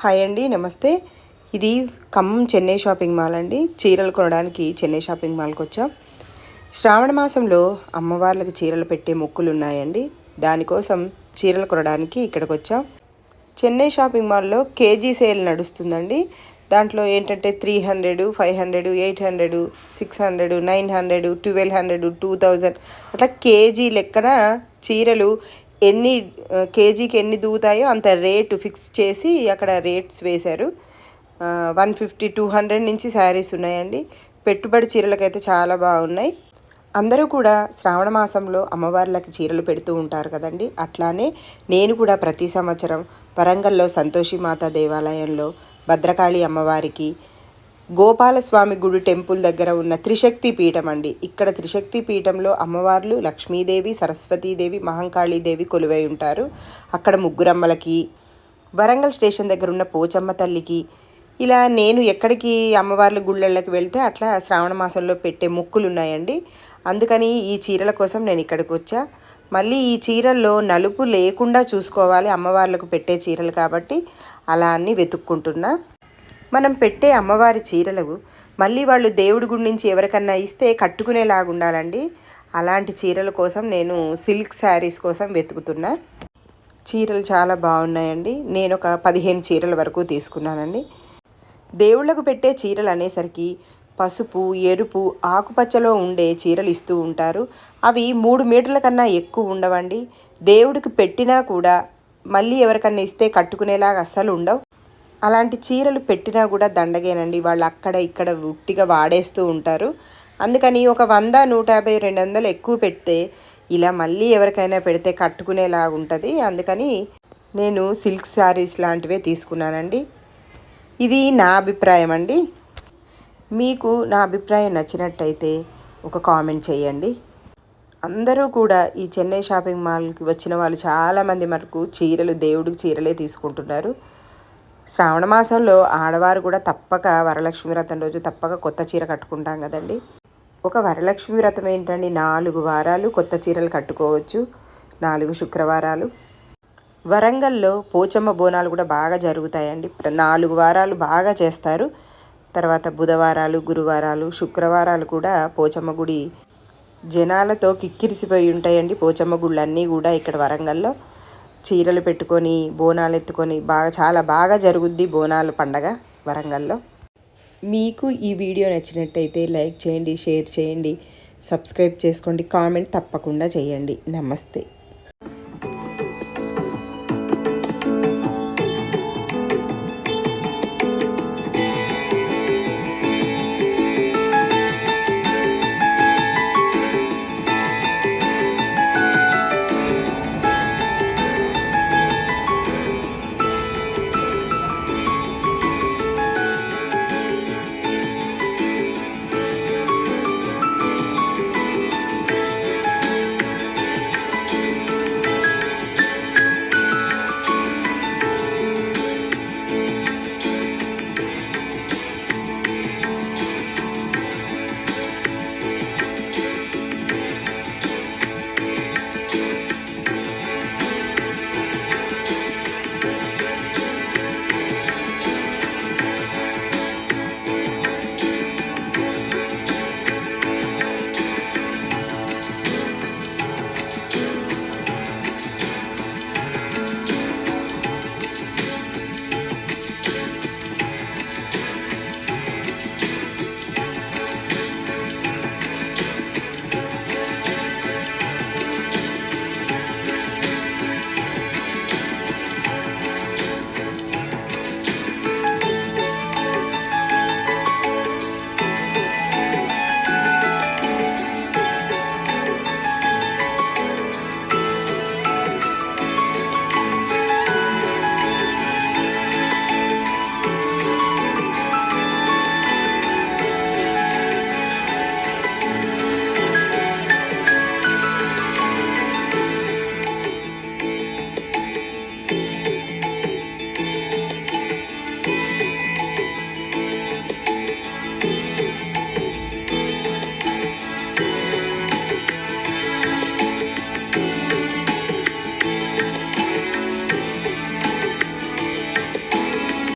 Hi అండి నమస్తే. ఇది ఖమ్మం చెన్నై షాపింగ్ మాల్ అండి. చీరలు కొనడానికి చెన్నై షాపింగ్ మాల్కి వచ్చాం. శ్రావణ మాసంలో అమ్మవార్లకు చీరలు పెట్టే మొక్కులు ఉన్నాయండి. దానికోసం చీరలు కొనడానికి ఇక్కడికి వచ్చాం. చెన్నై షాపింగ్ మాల్లో కేజీ సేల్ నడుస్తుందండి. దాంట్లో ఏంటంటే three hundred five hundred eight hundred six hundred nine hundred twelve hundred two thousand అట్లా కేజీ లెక్కన చీరలు ఎన్ని కేజీకి ఎన్ని దూతాయో అంత రేటు ఫిక్స్ చేసి అక్కడ రేట్స్ వేశారు. వన్ ఫిఫ్టీ టూ హండ్రెడ్ నుంచి శారీస్ ఉన్నాయండి. పెట్టుబడి చీరలకైతే చాలా బాగున్నాయి. అందరూ కూడా శ్రావణ మాసంలో అమ్మవార్లకి చీరలు పెడుతూ ఉంటారు కదండి. అట్లానే నేను కూడా ప్రతి సంవత్సరం వరంగల్లో సంతోషి మాత దేవాలయంలో భద్రకాళి అమ్మవారికి గోపాలస్వామి గుడి టెంపుల్ దగ్గర ఉన్న త్రిశక్తి పీఠం అండి. ఇక్కడ త్రిశక్తి పీఠంలో అమ్మవార్లు లక్ష్మీదేవి సరస్వతీదేవి మహంకాళీదేవి కొలువై ఉంటారు. అక్కడ ముగ్గురమ్మలకి వరంగల్ స్టేషన్ దగ్గర ఉన్న పోచమ్మ తల్లికి ఇలా నేను ఎక్కడికి అమ్మవార్ల గుళ్ళకి వెళ్తే అట్లా శ్రావణ మాసంలో పెట్టే ముక్కులు ఉన్నాయండి అందుకని ఈ చీరల కోసం నేను ఇక్కడికి వచ్చా. మళ్ళీ ఈ చీరల్లో నలుపు లేకుండా చూసుకోవాలి అమ్మవార్లకు పెట్టే చీరలు కాబట్టి అలా అన్ని వెతుక్కుంటున్నా. మనం పెట్టే అమ్మవారి చీరలు మళ్ళీ వాళ్ళు దేవుడి గుడి నుంచి ఎవరికన్నా ఇస్తే కట్టుకునేలాగా ఉండాలండి అలాంటి చీరల కోసం నేను సిల్క్ శారీస్ కోసం వెతుకుతున్నా. చీరలు చాలా బాగున్నాయండి. నేను ఒక పదిహేను చీరల వరకు తీసుకున్నానండి. దేవుళ్ళకు పెట్టే చీరలు అనేసరికి పసుపు ఎరుపు ఆకుపచ్చలో ఉండే చీరలు ఇస్తూ ఉంటారు. అవి మూడు మీటర్ల కన్నా ఎక్కువ ఉండవండి. దేవుడికి పెట్టినా కూడా మళ్ళీ ఎవరికన్నా ఇస్తే కట్టుకునేలాగా అస్సలు ఉండవు. అలాంటి చీరలు పెట్టినా కూడా దండగేనండి. వాళ్ళు అక్కడ ఇక్కడ ఉట్టిగా వాడేస్తూ ఉంటారు. అందుకని ఒక వంద నూట యాభై రెండు వందలు ఎక్కువ పెడితే ఇలా మళ్ళీ ఎవరికైనా పెడితే కట్టుకునేలాగా ఉంటుంది. అందుకని నేను సిల్క్ శారీస్ లాంటివే తీసుకున్నానండి. ఇది నా అభిప్రాయం అండి. మీకు నా అభిప్రాయం నచ్చినట్టయితే ఒక కామెంట్ చేయండి. అందరూ కూడా ఈ చెన్నై షాపింగ్ మాల్కి వచ్చిన వాళ్ళు చాలామంది మనకు చీరలు దేవుడికి చీరలే తీసుకుంటున్నారు. శ్రావణ మాసంలో ఆడవారు కూడా తప్పక వరలక్ష్మి వ్రతం రోజు తప్పక కొత్త చీర కట్టుకుంటాం కదండి. ఒక వరలక్ష్మి వ్రతం ఏంటండి? నాలుగు వారాలు కొత్త చీరలు కట్టుకోవచ్చు. నాలుగు శుక్రవారాలు. వరంగల్లో పోచమ్మ బోనాలు కూడా బాగా జరుగుతాయండి. నాలుగు వారాలు బాగా చేస్తారు. తర్వాత బుధవారాలు గురువారాలు శుక్రవారాలు కూడా పోచమ్మ గుడి జనాలతో కిక్కిరిసిపోయి ఉంటాయండి. పోచమ్మ గుళ్ళు అన్నీ కూడా ఇక్కడ వరంగల్లో. చీరలు పెట్టుకొని బోనాలు ఎత్తుకొని బాగా చాలా బాగా జరుగుద్ది బోనాల పండగ వరంగల్లో. మీకు ఈ వీడియో నచ్చినట్టయితే లైక్ చేయండి షేర్ చేయండి సబ్స్క్రైబ్ చేసుకోండి కామెంట్ తప్పకుండా చేయండి. నమస్తే.